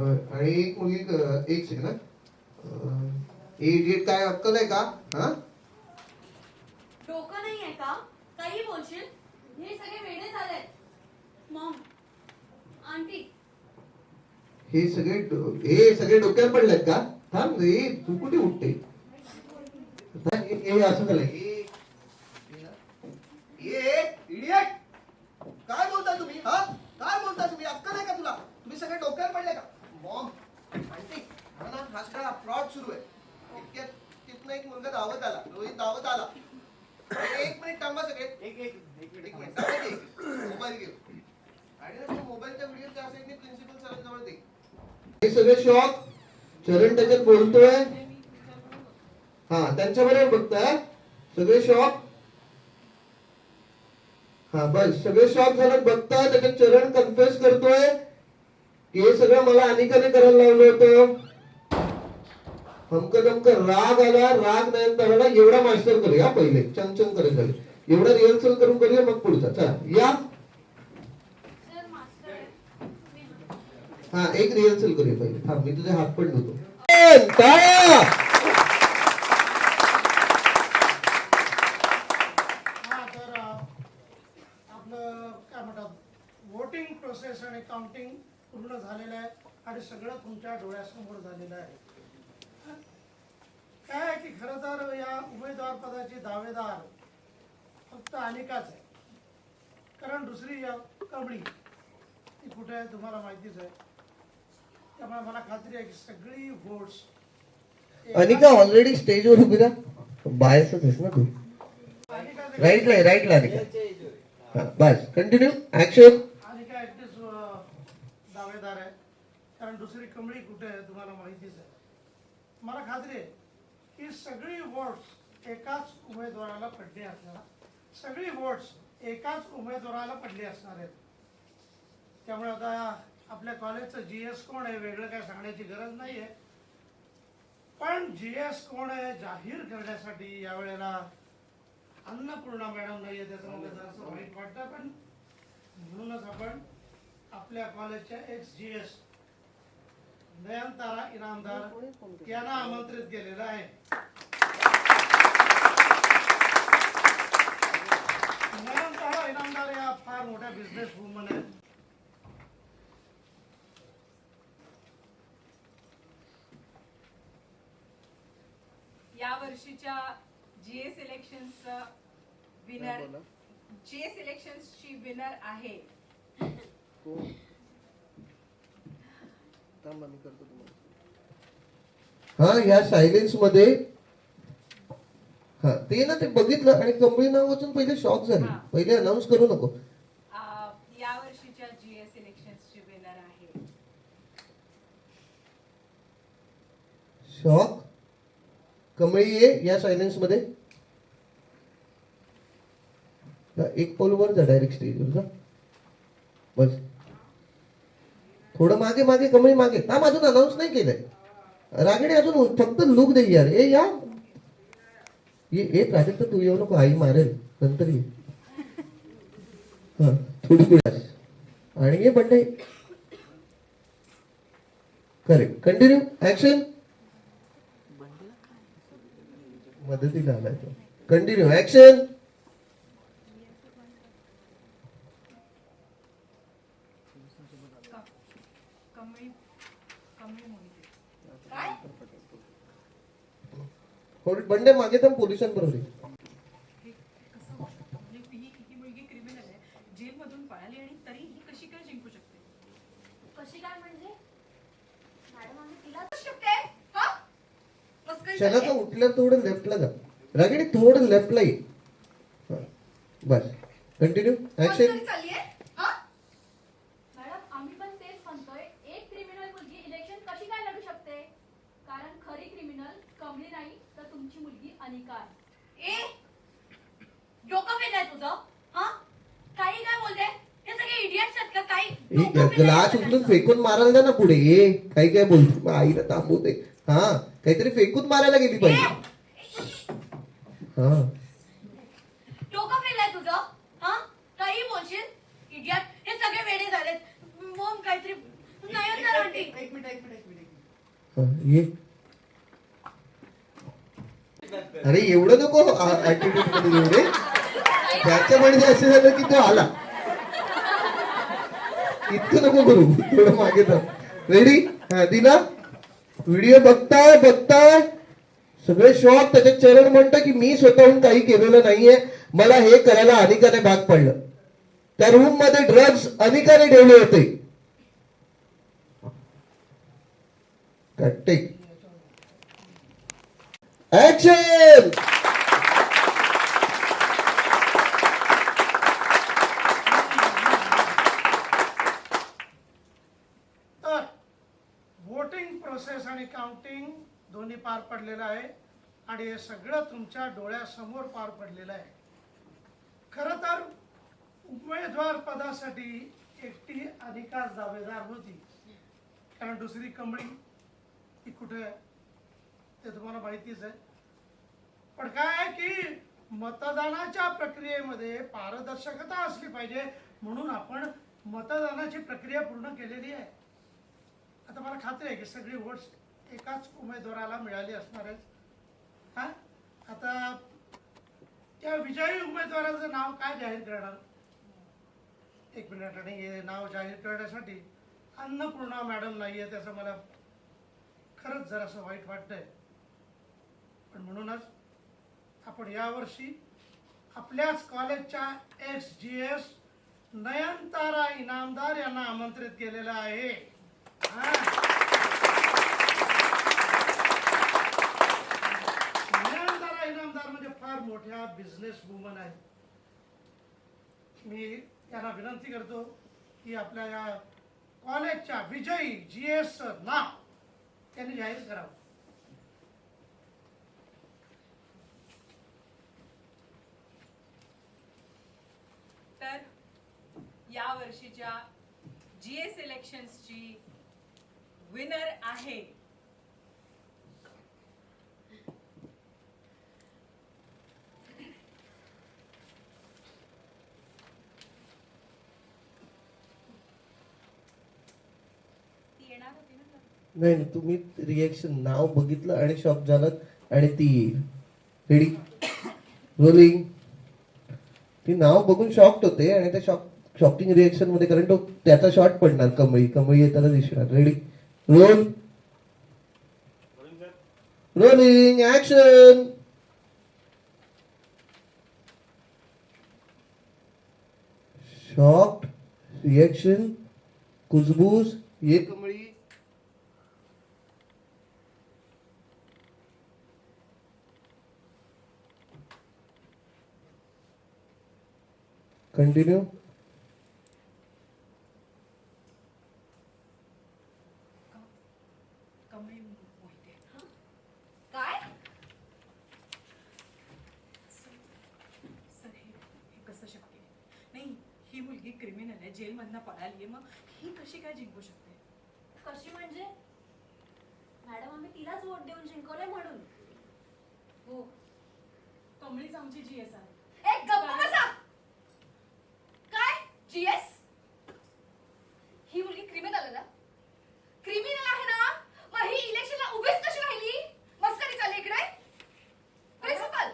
आणि एक मुलगी एक सेकंड हा. अं, ए इडियट काय अक्कल आहे का? हा? डोकं नाही आहे का? काही बोलशील? हे सगळे वेडे झालेत मॉम आंटी. हे सगळे हे सगळे डोक्यावर पडलेत का? थांब रे तू कुठे उठते? हे हे असं हे- ये इडियट काय बोलता तुम्ही हा? काय बोलता तुम्ही? अक्कल आहे का तुला? तुम्ही सगळे डोक्यावर पडले का? हा हा सगळा फ्रॉड सुरू आहे. इतक्यात तिथनं एक मुलगा धावत आला रोहित धावत आला. एक मिनिट थांबा सगळे. एक एक एक मिनिट थांबा. की. मोबाईल घेऊ आणि ना तो मोबाईलच्या व्हिडिओ त्या साईडने प्रिन्सिपल सरांजवळ दे. हे सगळे शॉक चरण त्याच्यात बोलतोय. हा त्यांच्या बरोबर बघताय. सगळे शॉक हा बस. सगळे शॉक झालं बघताय. त्याच्यात चरण कन्फ्युज करतोय. हे सगळं मला अनेकाने करायला लावलं होतं. हमक दमक राग आला राग नयनताराला एवढा मास्टर करूया पहिले चंचन करे झाले एवढा रिहर्सल करून करूया मग पुढचा चला या. हा एक रिहर्सल करूया पहिले. थांब मी तुझे हात पण धुतो टाळ्या! हा तर अ, आपलं काय म्हणतात वोटिंग प्रोसेस आणि काउंटिंग पूर्ण झालेलं आहे आणि सगळं तुमच्या डोळ्यासमोर झालेलं आहे. काय आहे की खरं तर या उमेदवार पदाची दावेदार फक्त अनिकाच आहे कारण दुसरी कमळी ती कुठे आहे तुम्हाला माहितीच आहे. त्यामुळे मला खात्री आहे की सगळी वोट्स अनिका ऑलरेडी स्टेजवर उभी राहा? बायसच आहेस ना तू. राईटला राईटला अनिका बस. कंटिन्यू ऍक्शन काय एकटीच दावेदार आहे कारण दुसरी कमळी कुठे आहे तुम्हाला माहितीच आहे. मला खात्री आहे की सगळी वोट्स एकाच उमेदवाराला पडली असणार. सगळी वोट्स एकाच उमेदवाराला पडली असणार आहेत. त्यामुळे आता आपल्या कॉलेजचं जी एस कोण आहे वेगळं काय सांगण्याची गरज नाही आहे पण जी एस कोण आहे जाहीर करण्यासाठी यावेळेला अन्नपूर्णा मॅडम नाही आहे त्याचं मला जरासं वाईट वाटतं पण म्हणूनच आपण आपल्या कॉलेजच्या ex G S Nayantara Inamdar यांना आमंत्रित केलेलं आहे. नयनतारा इनामदार या फार मोठ्या बिझनेस वुमन आहेत. या वर्षीच्या जीएस इलेक्शन्स विनर जीएस इलेक्शन्सची विनर आहे. हा या सायलेन्समध्ये हा ते ना ते बघितलं आणि कंपनी नाव वाचून पहिले शॉक झाले. पहिले अनाऊन्स करू नको. आ, या वर्षीच्या जीएस इलेक्शन्सची विनर आहे. शॉक कमळी ये या सायलेन्समध्ये. एक पाऊल वर जा डायरेक्ट स्टेजवर जा. बस. थोडं मागे मागे कमळी मागे. हा अजून अनाऊन्स नाही केलंय. रागिणी अजून फक्त लुक दे यार. ए या. ये प्राजक्त तू येऊ नको. आई मारेल. नंतर ये. हा थोडी आणि ये बंडे. करेक्ट कंटिन्यू ऍक्शन मदतीला आलाय तो. कंटिन्यू ऍक्शन कमळी कमळी मोहिते काय बंडे मागे तर पोलिसांबरोबर ये. हे कसं होऊ शकतं म्हणजे ही ही मुलगी क्रिमिनल आहे जेलमधून पळाली आणि तरी ही कशी काय जिंकू शकते कशी काय म्हणजे मॅडम आम्ही तिला शकते हा कसं काय क्षणाचा झालंय? उठल्यावर थोडं लेफ्टला जा. रागिणी थोडं लेफ्टला ये. बस. कंटिन्यू ऍक्शन मस्करी चाललीये? हा? मॅडम आम्ही पण तेच म्हणतोय एक क्रिमिनल मुलगी इलेक्शन कशी काय लढू शकते? कारण खरी क्रिमिनल कमली नाही तर तुमची मुलगी अनिका आहे. ए डोकं फेलाय तुझं हा? काही काय बोलते? हे सगळे इडियट्स आहेत का? काही डोकं फेलाय ग्लास. उचलून फेकून मारायला द्या ना पुढे ये. काही काय बोलतो मग आईला थांबवते. हा काहीतरी फेकून मारायला गेली पाहिजे. हा. डोकं फेलाय तुझं हा? काही बोलशील? इडियट हे सगळे वेडे झालेत. मॉम काहीतरी नयनतारा आंटी. एक एक मिनिट एक मिनिट एक मिनिट. हा, ये. अरे एवढं नको ऍटिट्यूडमध्ये एवढे. त्याच्या म्हणजे असं झालं की तो आला. इतकं नको करू थोडं मागे तर रेडी हा दिला? व्हिडिओ बघताय बघताय. सगळे शॉक त्याच्यात चरण म्हणतं की मी स्वतःहून काही केलेलं नाहीये. मला हे करायला अनिकाने भाग पडलं. त्या रूममध्ये ड्रग्ज अनिकाने ठेवले होते. टेक ऍक्शन तर वोटिंग प्रोसेस आणि काउंटिंग दोन्ही पार पडलेलं आहे आणि हे सगळं तुमच्या डोळ्यासमोर पार पडलेलं आहे. खरं तर उमेदवार पदासाठी एकटी अधिकार दावेदार होती. कारण दुसरी कंबळी ती कुठे ते तुम्हाला माहितीच आहे. पण काय आहे की मतदानाच्या प्रक्रियेमध्ये पारदर्शकता असली पाहिजे म्हणून आपण मतदानाची प्रक्रिया पूर्ण केलेली आहे. आता मला खात्री आहे की सगळी वोट्स एकाच उमेदवाराला मिळाली असणार आहेत. हा? आता त्या विजयी उमेदवाराचं नाव काय जाहीर करणार? एक मिनिट आणि हे नाव जाहीर करण्यासाठी अन्नपूर्णा मॅडम नाही आहे त्याचं मला खरंच जरासं वाईट वाटतंय. पण म्हणूनच आपण यावर्षी आपल्याच कॉलेजच्या ex G S Nayantara Inamdar यांना आमंत्रित केलेलं आहे. हा. नयनतारा इनामदार म्हणजे फार मोठ्या बिझनेस वुमन आहेत. मी यांना विनंती करतो की आपल्या या कॉलेजच्या विजयी जी एस नाव त्यांनी जाहीर करावं. तर या वर्षीच्या जी एस इलेक्शन्सची विनर आहे. नाही तुम्ही रिएक्शन नाव बघितलं आणि शॉक झालं आणि ती रेडी रोलिंग की नाव बघून शॉक्ट होते आणि त्या शॉक शॉकिंग रिएक्शनमध्ये कारण तो त्याचा शॉट पडणार कमळी कमळी येताना दिसणार. Ready roll rolling action shocked reaction कुजबूज ये कमळी कंटिन्यू कमळी बोलते काय सर हे हे कसं शक्य आहे नाही ही मुलगी क्रिमिनल आहे जेलमधनं पळाली आहे मग ही कशी काय जिंकू शकते कशी म्हणजे मॅडम आम्ही तिलाच वोट देऊन जिंकवलंय म्हणून हो कमळीच आमची जी एस आहे एक गप्प बसा काय जीएस ही मुलगी क्रिमिनल आहे ना क्रिमिनल आहे ना मग ही इलेक्शनला उभीच कशी राहिली मस्करी चालली इकडे प्रिन्सिपल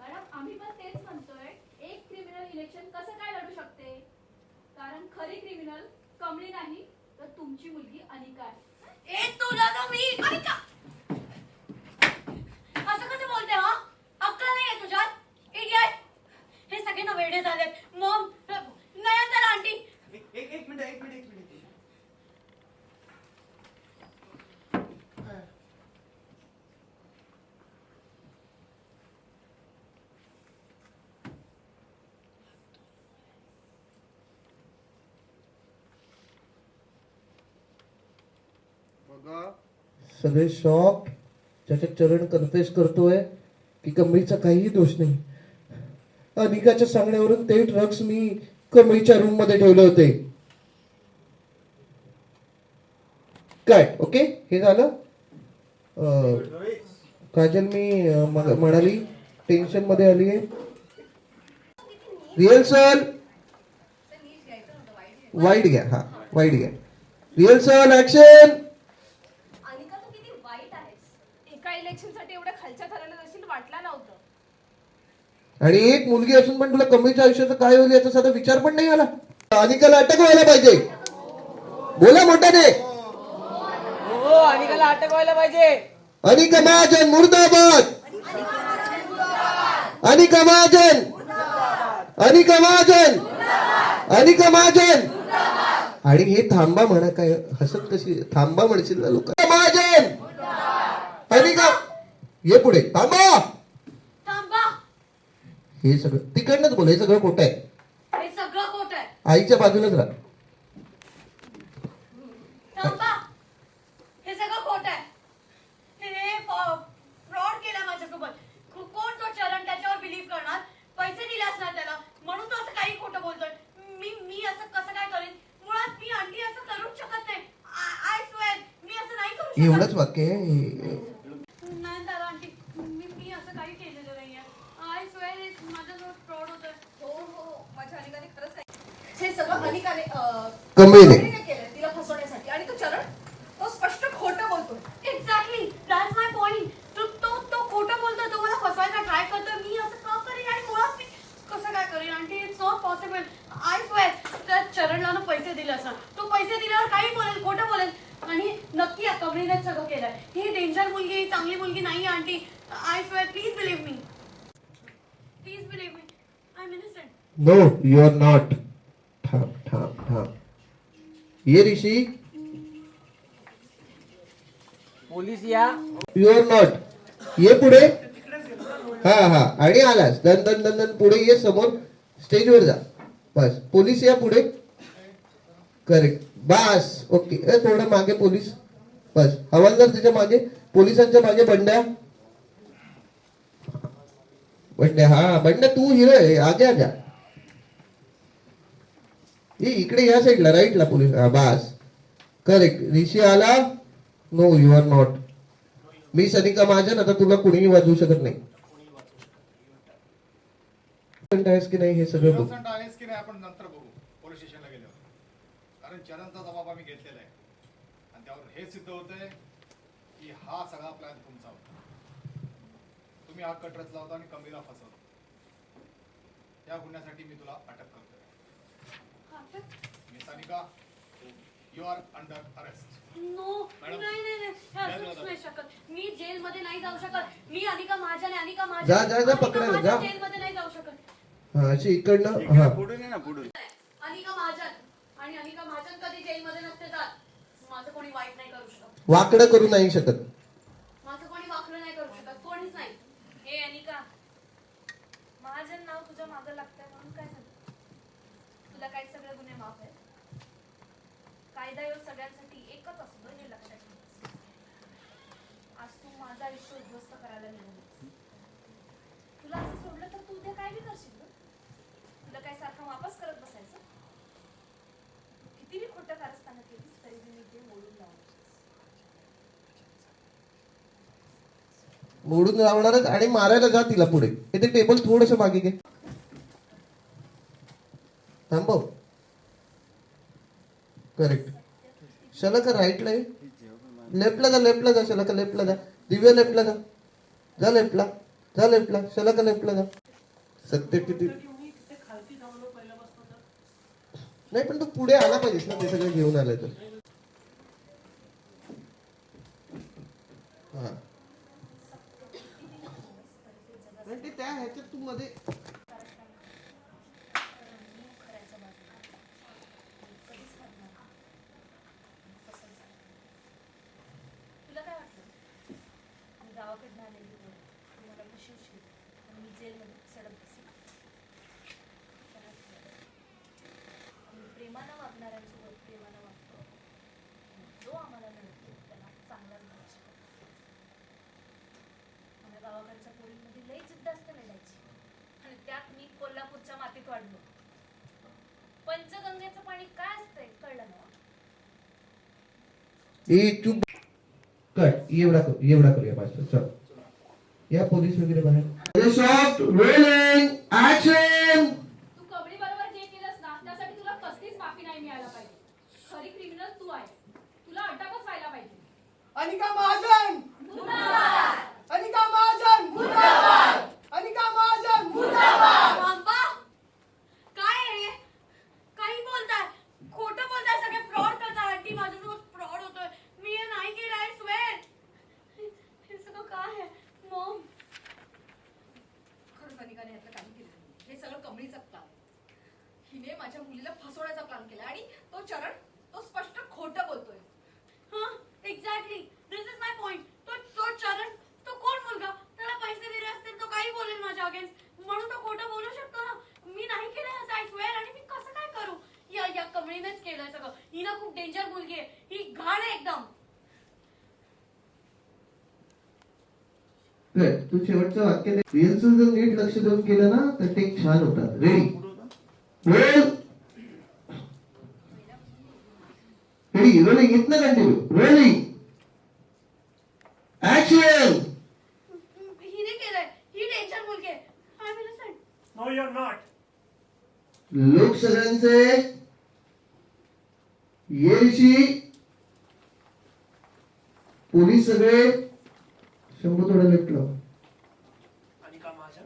मॅडम आम्ही पण तेच म्हणतोय एक क्रिमिनल इलेक्शन कसं काय लढू शकते कारण खरी क्रिमिनल कमळी नाही तर तुमची मुलगी अनिका आहे ए तुला ना मी अनिका असं कसं बोलते हा अक्कल नाहीये तुझ्यात इडियट हे सगळे ना वेडे झालेत मॉम नयनतारा आंटी एक एक एक मिनिट एक मिनिट एक मिनिट काय? सगळे शॉक त्याचे चरण कन्फेस करतोय की कमळीचा काहीही दोष नाही. अनिकाच्या सांगण्यावरून ते ड्रग्स मी कमळीच्या रूममध्ये ठेवले होते. काय? ओके? हे झालं? काजल मी म्हणाली टेन्शनमध्ये आली आहे रिहर्सल वाईट घ्या हा वाईट घ्या. रिहर्सल ऍक्शन अनिका तू किती वाईट आहेस एका इलेक्शनसाठी एवढ्या खालच्या थराला जाशील वाटला नव्हतं आणि एक मुलगी असून पण तुला कमीच्या आयुष्याचं काय होईल याचा साधा विचार पण नाही आला. अनिकाला अटक व्हायला पाहिजे. बोला मोठ्याने. हो अनिकाला अटक व्हायला पाहिजे. अनिका महाजन मुर्दाबाद. अनिका महाजन. अनिका महाजन. अनिका महाजन. आणि हे थांबा म्हणा काय हसत कशी थांबा म्हणशील ना लोक. महाजन. अनिका ये पुढे थांबा. हे सगळं तिकडनंच बोल हे सगळं खोटं आहे. सगळं खोट आहे. आईच्या बाजूलाच राहा. हे सगळं खोट आहे. फ्रॉड केला माझ्यासोबत. कोण तो चरण त्याच्यावर बिलीव्ह करणार? पैसे दिले असणार त्याला. म्हणून तो असं काही खोटं बोलतोय. मी मी असं कसं काय करेन? मुळात मी आणली असं करूच शकत नाही. आय स्वेअर मी असं नाही करू शकत. एवढंच वाक्य आहे हे- नाही दादा आंटी मी मी असं काही केलेलं नाहीये आय स्वेअर हे माझ्याजवळ फ्रॉड होतोय हो हो माझ्या अनिकाने खरंच हे सगळं अनिकाने अं, कमळीने. कमळीने केलंय तिला फसवण्यासाठी आणि तो चरण तो स्पष्ट खोटं बोलतोय एक्झॅक्टली दॅट्स माय पॉइंट तो तो तो खोटं बोलतोय तो मला फसवायचा ट्राय करतोय मी असं का करेन आणि मुळात मी कसं काय करेन आणि it's not possible I swear त्या चरणला ना पैसे दिले असणार तो पैसे दिल्यावर काही बोलेल खोटं बोलेल आणि नक्की या कमळीनेच सगळं केलंय ही डेंजर मुलगी ही चांगली मुलगी नाही aunty I swear please believe me please believe me I am innocent no you are not थांब थांब थांब ये ऋषी। पोलीस या. यू आर नॉट ये पुढे? हा हा. आणि आलास. दन दन दन दन पुढे ये समोर स्टेजवर जा. बस. पोलीस या पुढे. करेक्ट बस. ओके थोडं मागे पोलीस. बस. हवालदार त्याच्यामागे. पोलिसांच्या मागे बंड्या. बंड्या हा. बंड्या तू हिरो आहे. आगे आजा. ये इकडे या साईडला राईटला पोलीस बास. करेक्ट ऋषी आला? नो यू आर नॉट मी सनिका महाजन आता तुला कुणीही वाजवू शकत नाही. Innocent आहेस की नाही हे सगळं बघ. Innocent आहेस की नाही आपण नंतर बघू. पोलीस स्टेशनला गेल्यावर. कारण चरणचा जबाब आम्ही घेतलेला आहे. आणि त्यावर हे सिद्ध होतंय की हा सगळा प्लॅन तुमचा होता. तुम्ही हा कट रचला होता आणि कमीला फसवलं त्या गुन्ह्यासाठी मी तुला अटक करतो मी Sanika you are under arrest no madam. नाही नाही. नाही या असूच जरा. नाही शकत. मी जेल मध्ये नाही जाऊ शकत. मी अनिका महाजन आहे, अनिका महाजन जा, जा, जा, पकडायला, जा. जेल मध्ये नाही जाऊ शकत. हा अशी इकडनं हा. अनिका महाजन आणि अनिका महाजन कधी जेल मध्ये नसते जात. माझं कोणी वाईट नाही करू शकत. वाकडं करू नाही शकत माझं कोणी वाकलं नाही करू शकत कोणीच नाही हे अनिका महाजन नाव तुझ्या मागं लागतंय म्हणून काय झालं तुला काय सगळे गुन्हे माफ आहेत कायदा ह्यो सगळ्यांसाठी एकच असतो हे लक्षात ठेव आज तू माझं आयुष्य उद्ध्वस्त करायला निघाली तुला असं सोडलं तर तू उद्या काय बी करशील तुला काय सारखं वापस करत बसायचं? किती बी खोटं कारस्थानं केलीस तरी बी मी ते मोडून लावणार मोडून लावणारच आणि मारायला जा तिला पुढे. हे ते टेबल थोडस मागे घे. थांबव करेक्ट हो. शलक राईटला लेफ्टला जा लेफ्टला जा शलक लेफ्टला जा. दिव्या लेफ्टला जा जा लेफ्टला जा लेफ्टला शलका लेफ्टला जा सत्य किती? नाही पण तू पुढे आला पाहिजेस ना ते सगळं घेऊन आलंय तर. हा. नाही ते त्या ह्याच्यात तू मध्ये तुला काय वाटलं मी गावाकडनं आलेली होते तू मला फसवशील आणि मी जेलमध्ये सडक बसली आम्ही प्रेमानं वागणाऱ्यांसोबत प्रेमानं वागतो जो आम्हाला मिळतो त्याला चांगलाच मिळू शकतो आम्हाला गावाकडच्या पोळीमध्ये लई जिद्द असते लढायची आणि त्यात मी कोल्हापूरच्या मातीत वाढलो पंचगंगेचं पाणी काय असतंय कळलं ना ए तू कट. एवढा करू एवढा करूया मास्टर चल. या पोलीस वगैरे बाहेर शॉट रोलिंग ऍक्शन तू कबड्डी बरोबर जे केलंस ना त्यासाठी तुला कसलीच माफी नाही मिळायला पाहिजे खरी क्रिमिनल तू आहेस तुला अटकच व्हायला पाहिजे अनिका महाजन अनिका महाजन अनिका महाजन बाबा काय आहे हे? काही बोलताय खोटं बोलताय सगळे फ्रॉड करताय आंटी माझ्यासोबत फ्रॉड होतोय मी हे नाही केलं आय स्वेअर हे सगळं काय आहे मॉम खरंच अनिकाने यातलं काही केलं नाही. हे सगळं कमळीचा प्लॅन हिने माझ्या मुलीला फसवण्याचा प्लॅन केला आणि तो चरण तो स्पष्ट खोटं बोलतोय हा exactly this is my point तो तो चरण तो कोण मुलगा त्याला पैसे दिले असतील तो काही बोलेल माझ्या अगेन्स्ट म्हणून तो खोटं बोलू शकतो ना मी नाही केलं असं आय स्वेअर आणि मी कसं काय करू या या कमळीनेच केलंय सगळं ही ना खूप डेंजर मुलगी आहे ही घाण आहे एकदम Good. तू शेवटचं वाक्य रिअलचं जर नीट लक्ष देऊन केलं ना तर ते छान होतात. रेडी रोल रेडी रोलिंग इथनं कंटिन्यू रोलिंग ऍक्शन हिने केलंय. ही डेंजर मुलगी आहे. I am innocent no your not लोक सगळ्यांचे ये ऋषी पोलीस सगळे शंभर थोडा लेफ्ट लाव अनिका महाजन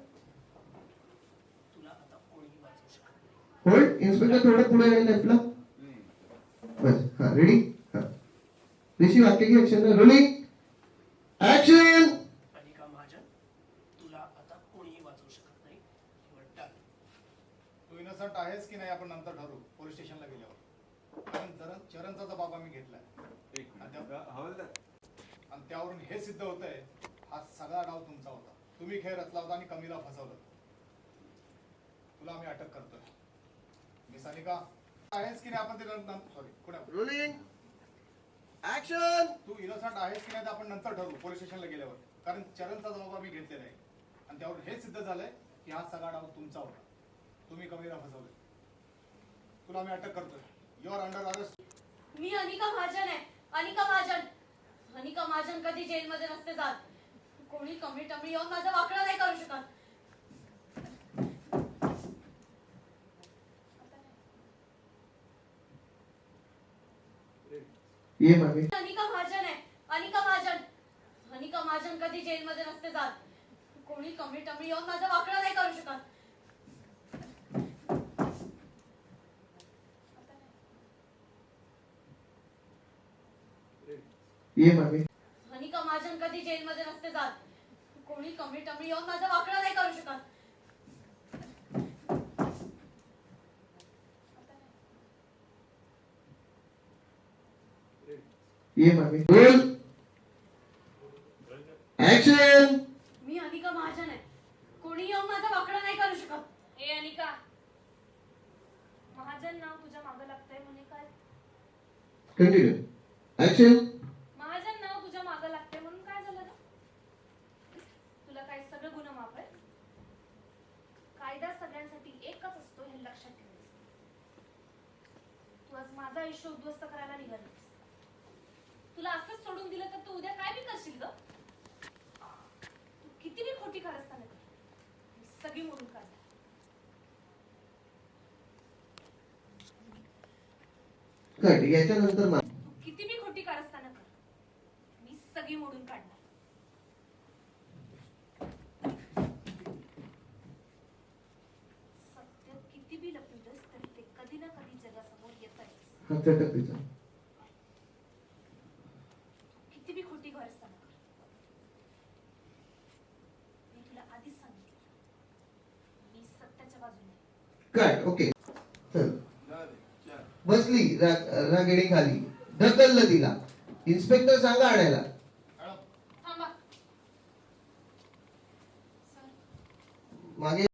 तुला आता कोणीही वाचू शकत नाही. होल्ड इन्स्पेक्टर थोडं पुढे लेफ्टला बस. हा रेडी हा. ऋषी वाक्य की ऍक्शन रोलिंग ऍक्शन इनोसंट आहेस की नाही आपण नंतर ठरवू. पोलीस स्टेशनला गेल्यावर. कारण चरण चरणचा जबाब आम्ही घेतलाय. आणि त्या- आणि त्यावरून हे सिद्ध होतंय हा सगळा डाव तुमचा होता. तुम्ही खेळ रचला होता आणि कमीला फसवलं. तुला आम्ही अटक करतोय. मिस अनिका आहेस की नाही आपण ते सॉरी ऍक्शन तू इनोसंट आहेस की नाही ते आपण नंतर ठरवू पोलीस स्टेशनला गेल्यावर. कारण चरणचा जबाब आम्ही घेतलेला आहे. आणि त्यावर हे सिद्ध झालंय की हा सगळा डाव तुमचा होता. तुम्ही कमीला फसवले. तुला आम्ही अटक करतोय. युअर अंडर अरेस्ट मी अनिका महाजन आहे. अनिका महाजन. अनिका महाजन कधी जेलमध्ये नसते जात. कोणी कमी टमी येऊन माझं वाकडं नाही करू शकत. ये अनिका महाजन आहे. अनिका महाजन. अनिका महाजन कधी जेलमध्ये नसते जात. कोणी कमी टमी येऊन माझं वाकडं नाही करू शकत. ये मागे अनिका महाजन कधी जेलमध्ये नसते जात कोणी कमी टमी येऊन माझं वाकडं नाही करू शकत. ये ऍक्शन मी अनिका महाजन आहे. कोणी येऊन माझं वाकडं नाही करू शकत. ए अनिका. महाजन नाव तुझ्या मागं लागतंय म्हणे काय? कंटिन्यू ऍक्शन महाजन नाव तुझ्या मागं लागते म्हणून काय झालं ग तुला काय सगळं गुन्हा माफ आहे कायदा सगळ्यांसाठी एकच असतो हे लक्षात ठेवायचं तू आज माझं आयुष्य उद्ध्वस्त करायला निघालीस. तुला असंच सोडून दिलं तर तू उद्या काय बी करशील ग? तू किती बी खोटी कारस्थान सगळी मोडून काढ याच्यानंतर मा- तू किती बी खोटी कारस्थानं कर. मी सगळी मोडून काढणार सत्य किती बी लपविलंस तरी ते कधी ना कधी जगासमोर येतच हा चटक तिचा किती बी खोटी कारस्थानं कर मी तुला आधीच सांगितलं मी सत्याच्या बाजूने. आहे. Cut okay. चल. बसली रा- रागेडी खाली. ढकललं तिला. इन्स्पेक्टर सांगा आणायला. मागे